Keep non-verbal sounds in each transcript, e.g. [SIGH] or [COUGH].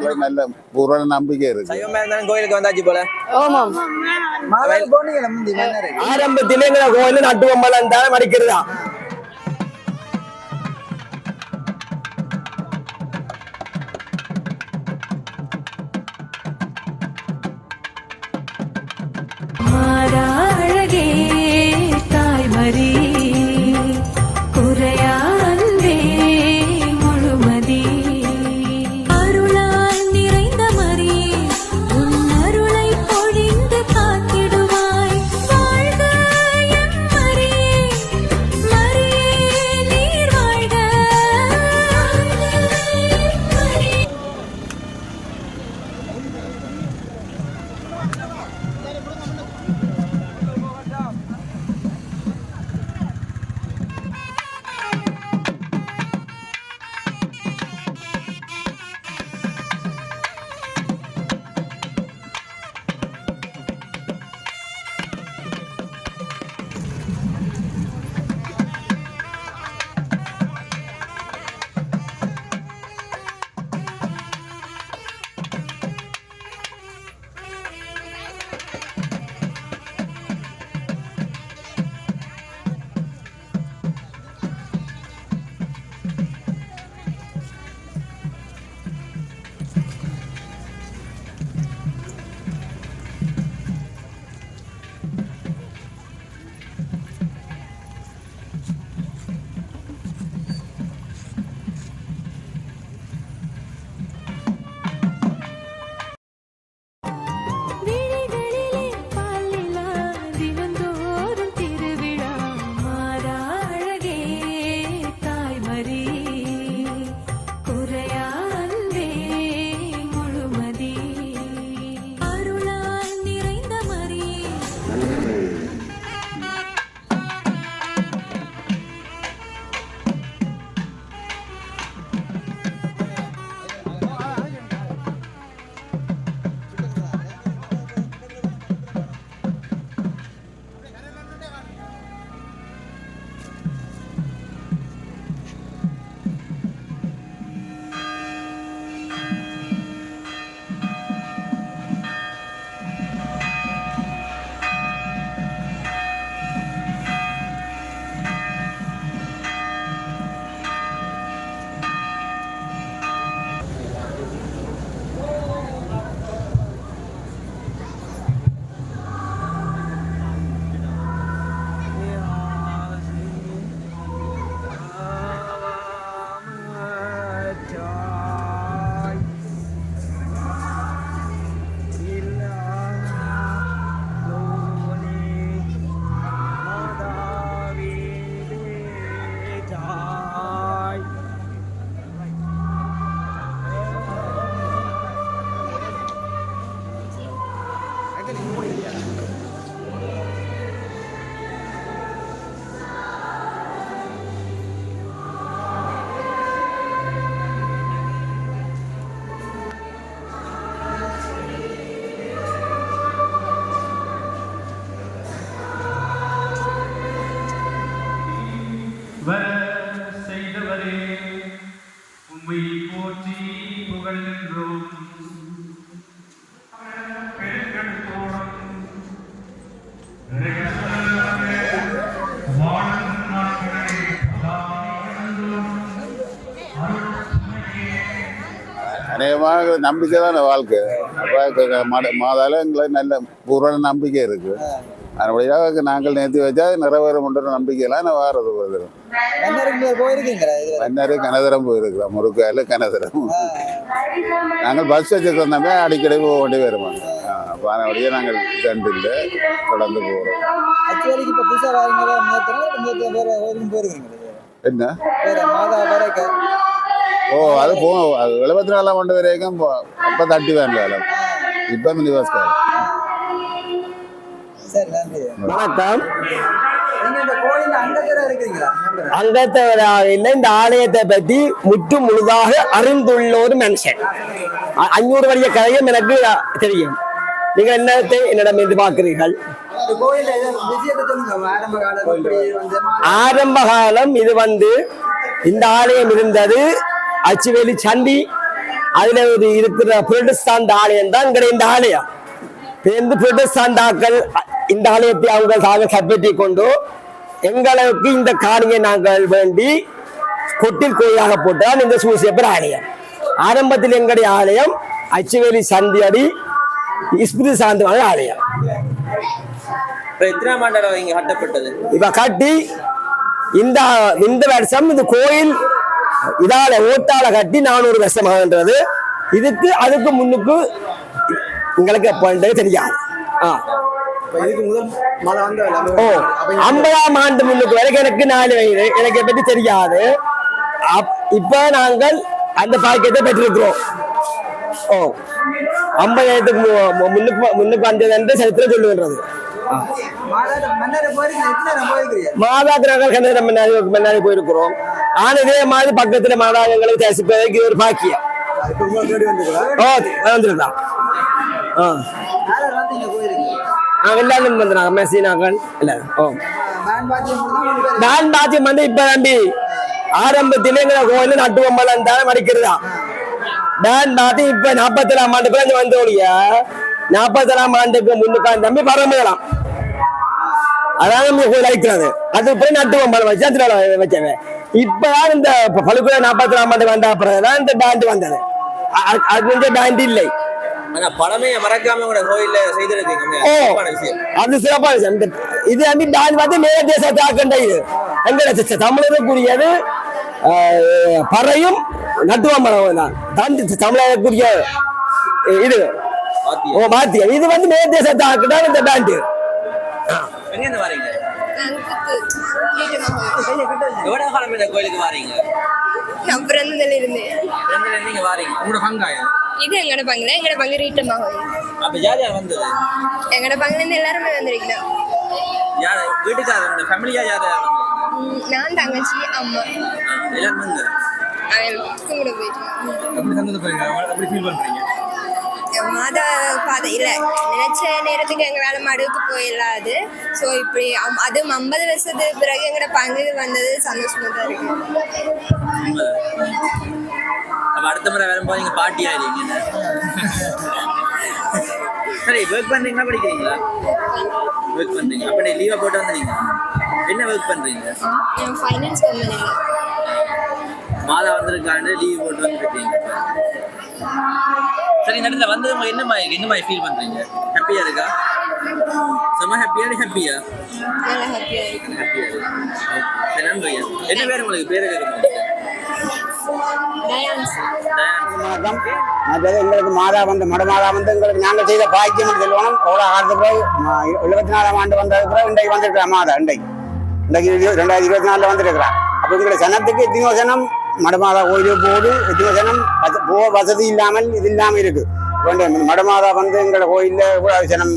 எங்களை நல்ல பூர்வ நம்பிக்கை இருக்கு. சைவமா இருந்தாலும் கோயிலுக்கு வந்தாச்சு போல? ஆமாம் ஆரம்பத்திலே கோயில் நட்டுவம்பலம் தான் மடிக்கிறதா அநேகமாக நம்பிக்கை தானே வாழ்க்கை அப்போ மாதால எங்களை நல்ல பூர்வ நம்பிக்கை இருக்கு. அதுபடியாக நாங்கள் நேர்த்தி வச்சா நிறைவேறும் என்ற நம்பிக்கையெல்லாம் நான் வாரது வருது மன்னாரு கனதரம் போயிருக்கிறோம் முருக்காயில் கனதரம் நாங்கள் பஸ் வச்சுருக்கோம் அடிக்கடி போக வேண்டி வருவாங்க அப்போ அதனுடைய நாங்கள் ரெண்டு இல்லை தொடர்ந்து போகிறோம் என்ன? ஓ அது போ அது எழுபத்தி நாலாம் கொண்டு வரைக்கும் அப்போ தட்டி வேண்டாம் இப்போ மினி பஸ் காலம் சரி நன்றி. வணக்கம். நீங்க இந்த ஆலயத்தை பற்றி முற்று முழுதாக அறிந்துள்ள ஒரு மனுஷன் அஞ்சூறு வரைய கதையும் எனக்கு தெரியும். நீங்கள் என்னத்தை என்னிடம் எதிர்பார்க்கிறீர்கள் ஆரம்ப காலம் இது வந்து இந்த ஆலயம் இருந்தது அச்சுவேலி சண்டி அதுல ஒரு இருக்கிற புரொட்டஸ்டாண்ட் ஆலயம் தான் இங்க இந்த ஆலயம். பேருந்து புரொட்டஸ்டாண்டாக்கள் அ- இந்த ஆலயத்தை அவங்க சாக கைப்பற்றி கொண்டு எங்களுக்கு இந்த காணியை நாங்கள் வேண்டி கொட்டில் கோயிலாக போட்டால் இந்த சூசியப்பர் ஆலயம். ஆரம்பத்தில் எங்களுடைய ஆலயம் அச்சுவேலி சந்தியடி இஸ்பிரி சாந்தமான ஆலயம். இப்ப கட்டி இந்த இந்த வருஷம் இந்த கோயில் இதால ஓட்டால கட்டி நானூறு வருஷம் ஆகின்றது இதுக்கு அதுக்கு முன்னுக்கு உங்களுக்கு எப்பன்றது தெரியாது. ஆ. ஐம்பதாம் ஆண்டு முன்னுக்கு வரைக்கும் எனக்கு நாலு வயது. எனக்கு பற்றி தெரியாது. அப்- இப்ப நாங்கள் அந்த பாக்கியத்தை பெற்றிருக்கிறோம். ஓ ஐம்பதாயிரத்துக்கு முன்னுக்கு முன்னுக்கு வந்தது என்று சரித்திரம் சொல்லுகின்றது. கண்ணீரம் முன்னாடி முன்னாடி போயிருக்கிறோம். ஆனா இதே மாதிரி பக்கத்துல மாதாங்களுக்கு தரிசிப்பதற்கு இது ஒரு பாக்கியம் ஓ வந்துருந்தான் ஆ எல்லாரும் வந்துடுறாங்க மெஸ்ஸினாக்கள் எல்லாரும் ஓ நான் பாத்தியம் வந்து இப்ப நம்பி ஆரம்பத்திலே எங்களை கோயில நட்டு பொம்பளம் தான் மடிக்கிறதா நான் பாத்தி இப்ப நாற்பத்தேழாம் ஆண்டு பிறகு வந்த ஒழிய நாற்பத்தேழாம் ஆண்டுக்கு முன்னுக்கான் தம்பி பரம்பலாம் அதான் நம்ம கோயில் அழைக்கிறது அது பிறகு நட்டு பொம்பளம் வச்சு அதுல வச்சவன் இப்பதான் இந்த பழுக்குள்ள நாற்பத்தேழாம் ஆண்டு வந்த பிறகுதான் இந்த பேண்ட் வந்தது அது வந்து பேண்ட் இல்லை. அது சிறப்பான விஷயம். இது வந்து டான் பார்த்து மேல தேசத்தை ஆக்கண்ட இது. எங்க தமிழருக்குரியது பறையும் நட்டுவாமரம் தான். தான் தமிழருக்குரிய இது. ஓ மாத்தியம் இது வந்து மேல தேசத்தை ஆக்கிட்டா இந்த பேண்ட் எங்க இருந்து வரீங்க எவ்வளவு காலம் இந்த கோயிலுக்கு வாரீங்க? நான் பிறந்ததுல இருந்து ரெண்டு ரெண்டு நீங்க வாரீங்க. உங்களோட பங்காயம் இது எங்கட பங்குல எங்கட பங்கு ரீட்டமாக அப்ப யார் யார் வந்தது? எங்கட பங்குல இருந்து எல்லாருமே வந்திருக்கலாம் யார் வீட்டுக்காரங்க ஃபேமிலியா யார் யார் வந்தது? உம், நான் தங்கச்சி அம்மா. ஆ, எல்லாரும் வந்து? அவன் கூட போயிட்டு எப்படி சந்தோஷப்படுறீங்க? எப்படி ஃபீல் பண்றீங்க? மாத பாதை இல்லை நினைச்ச நேரத்துக்கு எங்க வேலை மடுவுக்கு போயிடலாது. ஸோ இப்படி அதுவும் ஐம்பது வருஷத்துக்கு பிறகு எங்கட பங்கு வந்தது சந்தோஷமா தான் இருக்கு. அடுத்த முறை வரும்போது நீங்க பாட்டி ஆயிருவீங்க சரி ஒர்க் பண்றீங்களா படிக்கிறீங்களா? ஒர்க் பண்றீங்க அப்ப நீ லீவை போட்டு வந்தீங்க என்ன ஒர்க் பண்றீங்க? ஃபைனான்ஸ் கம்பெனியில் மாதா வந்திருக்காண்டு லீவ் போட்டு வந்துருக்கீங்க. இந்த இடத்துல வந்து உங்களுக்கு என்ன மாதிரி என்ன மாதிரி ஃபீல் பண்றீங்க? ஹாப்பியா இருக்கா? செம்ம ஹாப்பியா ஹாப்பியா ஹாப்பியா நன்றி. என்ன பேர் உங்களுக்கு? பேர் எங்களுக்கு மாதா வந்து மட மாதா வந்து எங்களுக்கு நாங்கள் செய்த பாக்கியம் செல்வனம் எவ்வளோ ஆறு பிறகு? எழுபத்தி நாலாம் ஆண்டு வந்தது பிறகு இன்றைக்கு வந்திருக்கிறா மாதா இன்றைக்கு. இன்றைக்கு ரெண்டாயிரத்தி இருபத்தி நாலில் வந்திருக்கிறா அப்போ எங்களை சனத்துக்கு எத்தனையோ சனம் மடமாதா கோயிலுக்கு போடு எத்தனையோ சனம் போக வசதி இல்லாமல் இது இல்லாமல் இருக்கு. வேண்டாம் மடமாதா வந்து எங்களை கோயிலில் இவ்வளவு சனம்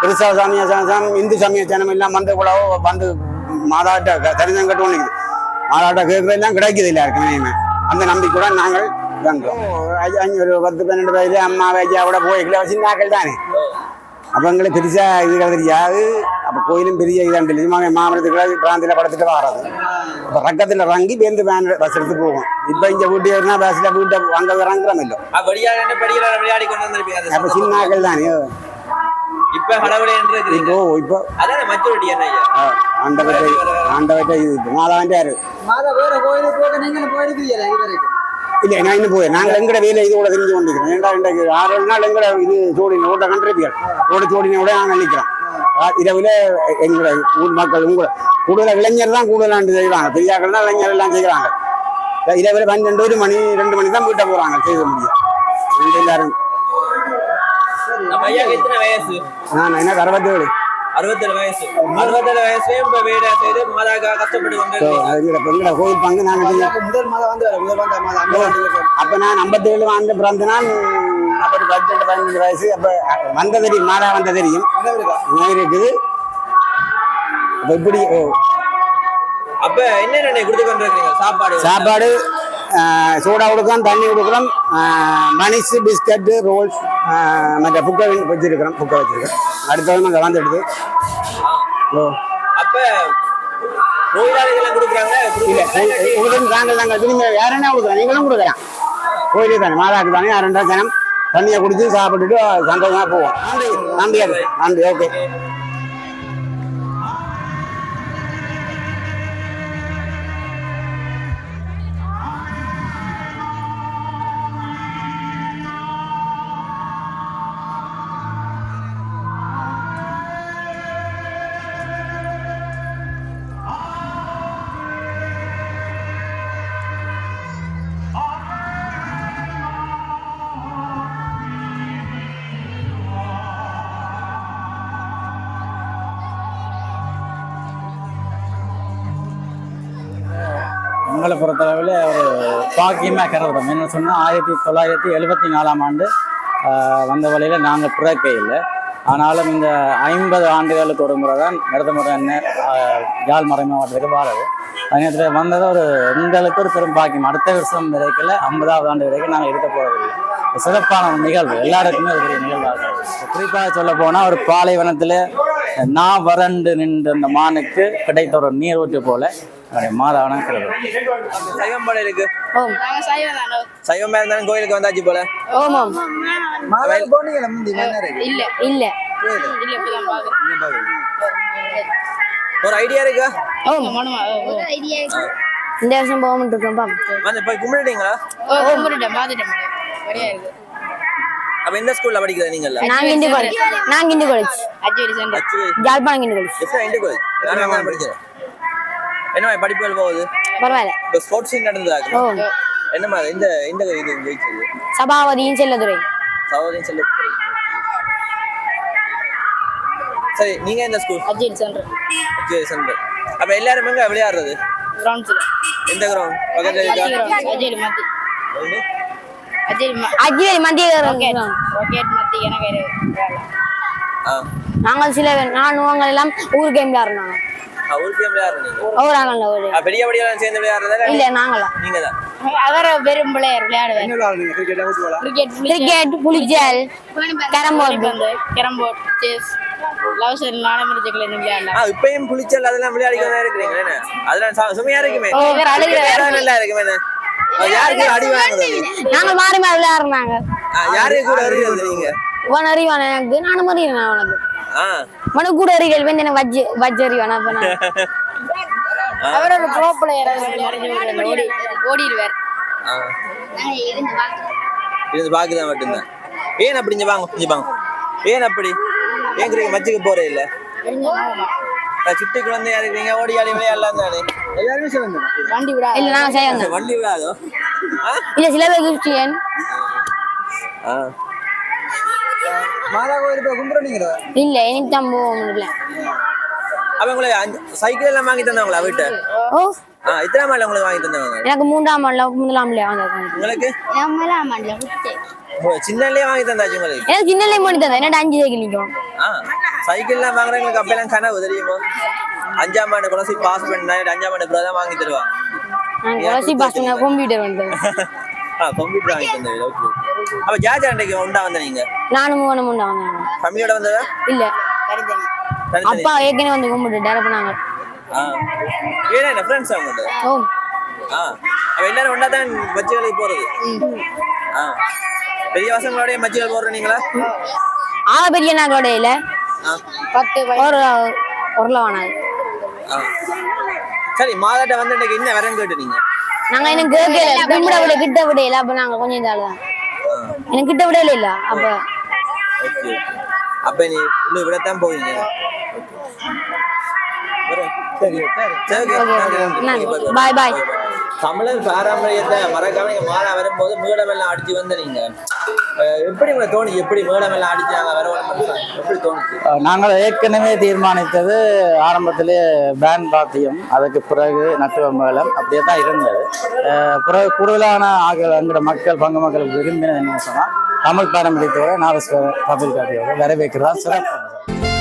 கிறிஸ்தவ சாமிய சனம் இந்து சமய சனம் எல்லாம் வந்து கூட வந்து மாதாட்ட தரிசனம் கட்டு நிற்குது மாதாட்ட கேட்கறதெல்லாம் கிடைக்குது எல்லாருக்குமே அந்த நம்பிக்கையுடன் நாங்கள் வந்தோம். ஒரு பத்து பன்னெண்டு வயது அம்மா ஐயாவோட போய்க்கல சின்னாக்கள் தானே. அப்போ எங்களுக்கு பெருசா இதுகள் தெரியாது. அப்போ கோயிலும் பெரிய இதான் தெரியுமா மாமரத்துக்குள்ள பிராந்தியில் படத்துட்டு வராது அப்போ ரக்கத்தில் இறங்கி பேருந்து வேன் பஸ் எடுத்து போகும் இப்போ இங்கே வீட்டு ஏறினா பஸ்ஸில் வீட்டை அங்கே இறங்குறோம் இல்லை அப்போ. சின்னாக்கள் தானே. இப்ப இப்போ இப்போ. ஆண்டவற்றை ஆண்டவற்றை இது. யாரு மாதா வேற கோயிலுக்கு போக நீங்களும் போயிருக்கிறீங்களா இது வரைக்கும் இல்லை நான் இன்னும் போய் நாங்கள் எங்கட வேலை இதோட தெரிஞ்சு கொண்டிருக்கிறோம். ஏன்டா இன்றைக்கு ஆறு ஏழு நாள் எங்கட இது சோடின ஓட்ட கண்டிருப்பீர்கள் ரோடு சோடினோட நாங்கள் நிற்கிறோம் இரவில் எங்களோட ஊர் மக்கள் உங்களை கூடுதலாக இளைஞர் தான் கூடுதலாண்டு செய்வாங்க. பெரியாக்கள் தான் இளைஞர் எல்லாம் செய்கிறாங்க. இரவில் பன்னெண்டு ஒரு மணி ரெண்டு மணி தான் வீட்டை போகிறாங்க செய்ய முடியும் ரெண்டு எல்லாரும். நான் என்ன அறுபத்தேழு. அறுபத்தேழு வயசு. அறுபத்தேழு வயசுலயே இப்ப வீட செய்து மாதாக்கா கஷ்டப்பட்டு கொண்டு கோயில் பங்கு அப்ப முதல் மாதம் வந்து முதல் மாதம் மாதம் அப்ப நான் ஐம்பத்தேழு ஆண்டு பிறந்த நான் அப்ப ஒரு பதினெட்டு பதினஞ்சு வயசு. அப்ப வந்த தெரியும் மாதா வந்த தெரியும். இருக்குது? அப்ப இப்படி ஓ, அப்ப என்னென்ன கொடுத்து சாப்பாடு. சாப்பாடு ஆஹ், சோடா கொடுக்குறோம் தண்ணி கொடுக்குறோம் மணிஸ் பிஸ்கட்டு ரோல்ஸ் மற்ற புக்கை வச்சிருக்கிறோம் புக்கை வச்சிருக்கிறோம். அடுத்தது நாங்கள் வந்துடுது ஆ. ஓ. அப்ப நோயாளிகள் கொடுக்குறாங்க இல்லை உங்களுக்கு நாங்கள் நாங்கள் திரும்பி வேற என்ன கொடுக்குறோம்? நீங்களும் கொடுக்குறேன் கோயிலே தானே மாதாக்கு தானே ரெண்டாம் தினம் தண்ணியை குடிச்சு சாப்பிட்டுட்டு சந்தோஷமா போவோம். நன்றி நன்றி. நன்றி ஓகே. எங்களை பொறுத்தளவில் ஒரு பாக்கியமாக கருதுறோம். என்ன சொன்னால் ஆயிரத்தி தொள்ளாயிரத்தி எழுபத்தி நாலாம் ஆண்டு வந்த வழியில் நாங்கள் பிறக்க இல்லை. ஆனாலும் இந்த ஐம்பது ஆண்டுகளுக்கு ஒரு முறை தான் நிறுத்தமுறை அண்ணன் யாழ் மறை மாவட்டத்துக்கு வாழது நேரத்தில் வந்தது ஒரு எங்களுக்கு ஒரு பெரும் பாக்கியம். அடுத்த வருஷம் வரைக்கும் ஐம்பதாவது ஆண்டு வரைக்கும் நாங்கள் இருக்க போகிறதில்லை சிறப்பான ஒரு நிகழ்வு. எல்லாருக்குமே ஒரு பெரிய நிகழ்வாக இருக்குது குறிப்பாக சொல்ல போனால் ஒரு பாலைவனத்தில் நான் வறண்டு நின்ற அந்த மானுக்கு கிடைத்த ஒரு நீரூற்று போல சைவம் போல இருக்கு. சைவமா இருந்தாலும் கோயிலுக்கு வந்தாச்சு போல. ஓமாம் மாதாக்கு போனீங்களா முந்தி? மன்னருக்கு இல்ல இல்ல. ஒரு ஐடியா இருக்கா? இந்த வருஷம் போக இருக்கோம் பா வந்து போய் கும்பிட்டுட்டீங்களா? அப்ப எந்த ஸ்கூல்ல படிக்கிறீங்க நீங்கல்ல நாங்க இந்து காலேஜ் நாங்க இந்து காலேஜ் ஜாழ்ப்பாணம் இந்து காலேஜ் படிக்கிறேன் என்னமா படிப்புகள் போகுது? பரவாயில்ல. இப்போ ஸ்போர்ட்ஸ் நடந்ததாக்கு ஓ. என்னமா இந்த இந்த இது ஜெயிச்சது? சபாபதியும் செல்லதுரை. சகோதரி செல்லத்துறை சரி நீங்க எந்த ஸ்கூல் அஜித் சென்டர் சரி சென்டர் அப்ப எல்லாரும் எங்க விளையாடுறது? கிரவுண்ட்ஸ்ல எந்த கிரவுண்ட் பக்கத்துல இருக்கா அஜித் மத்தி? அஜித் ராக்கெட் மத்தி எனக்கு ஆ. நாங்கள் சில பேர் நான் உங்கள் எல்லாம் ஊர் கேம் விளையாடுறாங்க நீங்க? ஒரு பெரிய படியெல்லாம் சேர்ந்து விளையாடுறதா இல்ல நாங்களா நீங்க தான் அவர் பெரும் பிள்ளையர் விளையாடுவேன் என்ன விளையாடுறீங்க? கிரிக்கெட் கிரிக்கெட் கிரிக்கெட் புலிஜல் கேரம் போர்டு. வந்து கேரம் போர்ட் செஸ். லவ் செல் விளையாடலாம் ஆ இப்பயும் புளிச்சல் அதெல்லாம் விளையாடிக்க தான் இருக்கிறீங்க என்ன? அதெல்லாம் சுமையா இருக்குமே. ஓ, இவர் அழுகிற வேற நல்லா இருக்குமே என்ன? யாருக்கு அடி வாங்குறது? நாங்கள் மாறி மாறி விளையாடுறாங்க யாருக்கு கூட நீங்க? உன் அறிவான எனக்கு நானும் அறிவேன் உனக்கு வந்து எனக்கு வஜ் வஜ் அறிவானா அப்ப நான் [LAUGHS] அவர் ஒரு ப்ரோ பிளேயர் ஓடி ஓடிடுவார். இருந்து பாக்குதான் மட்டும்தான். ஏன் அப்படி இங்க வாங்க இங்க வாங்க. ஏன் அப்படி? ஏன் கிரிக்கெட் மச்சுக்கு போறே இல்ல? நான் சிட்டி குழந்தையா இருக்கீங்க ஓடி ஆடி விளையாடலாம் தானே? எல்லாருமே சொல்லுங்க வண்டி விடா இல்ல நாங்க செய்யணும் வண்டி விடாதோ? இல்ல சில பேர் கிறிஸ்டியன் ஆ. மாதா கோயில் போய் கும்பிடுறீங்களா இல்ல எனக்கு தான் போக முடியல. சைக்கிள் எல்லாம் வாங்கி தந்தவங்களா வீட்டு? ஓ. ஆ இத்தனை மாடல் உங்களுக்கு வாங்கி தந்தவங்க? எனக்கு மூன்றாம் ஆண்டுல முதலாம் வந்திருக்காங்க உங்களுக்கு? விட்டு ஓ, சின்னதுலயே வாங்கி தந்தாச்சு உங்களுக்கு? எனக்கு சின்னலே பண்ணி தந்தேன். என்னடா அஞ்சு சைக்கிள் நிற்கும் ஆ சைக்கிள்லாம் வாங்குறவங்களுக்கு அப்பெல்லாம் கனவு தெரியுமா? அஞ்சாம் ஆண்டு குலசி பாஸ் பண்ணா அஞ்சாம் ஆண்டு பிறகு தான் வாங்கி தருவாங்க நான் குலசி பசங்க கம்ப்யூட்டர் வந்தேன் ஆ கம்ப்யூட்டர் வாங்கி தந்தது ஓகே. அப்ப ஜார்ஜ் அன்றைக்கு உண்டா வந்த நீங்க? நானும் மூணு மூணு வந்தேன் ஃபேமிலியோட வந்ததா? இல்ல. அப்பா ஏற்கனவே வந்து கும்பிட்டு டேரப் பண்ணாங்க. ஆ. வேற என்ன ஃப்ரெண்ட்ஸ் அவங்கள்ட்ட ஓ. ஆ. அப்ப எல்லாரும் ஒன்றா தான் மச்சிகளுக்கு போறது? ஆ. பெரிய பசங்களோடய மச்சிகள் போடுற நீங்களா? ஆக பெரிய நாங்களோட இல்ல. ஆ. பத்து ஒரு ஆ. சரி மாதாட்ட வந்து இன்னைக்கு என்ன வரேன்னு கேட்டு நீங்க நாங்க எனக்கு கேட்கல கும்பிட விட கிட்ட விடையில அப்ப நாங்க கொஞ்சம் இதால எனக்கு கிட்ட விடையில இல்ல அப்ப. ஓகே. அப்ப நீ இன்னும் விடத்தான் போவீங்க? சரி சரி சரி ஓகே ஓகே. பாய் பாய் தமிழர் பாரம்பரியத்தை மறக்காம நீங்க மாறா வரும்போது மேடமெல்லாம் அடிச்சு வந்த நீங்க எப்படி உங்களை தோணுச்சு? எப்படி மேடமெல்லாம் அடிச்சு நாங்க வர எப்படி தோணுச்சு? நாங்கள் ஏற்கனவே தீர்மானித்தது ஆரம்பத்திலே பேன் பாத்தியம் அதுக்கு பிறகு நட்டுவ மேளம் அப்படியே தான் இருந்தது. பிறகு கூடுதலான ஆக எங்களோட மக்கள் பங்கு மக்களுக்கு விரும்பினது என்ன சொன்னால் தமிழ் பாரம்பரியத்தோட நாதஸ்வர தமிழ் காட்டியோட வரவேற்கிறதா சிறப்பு.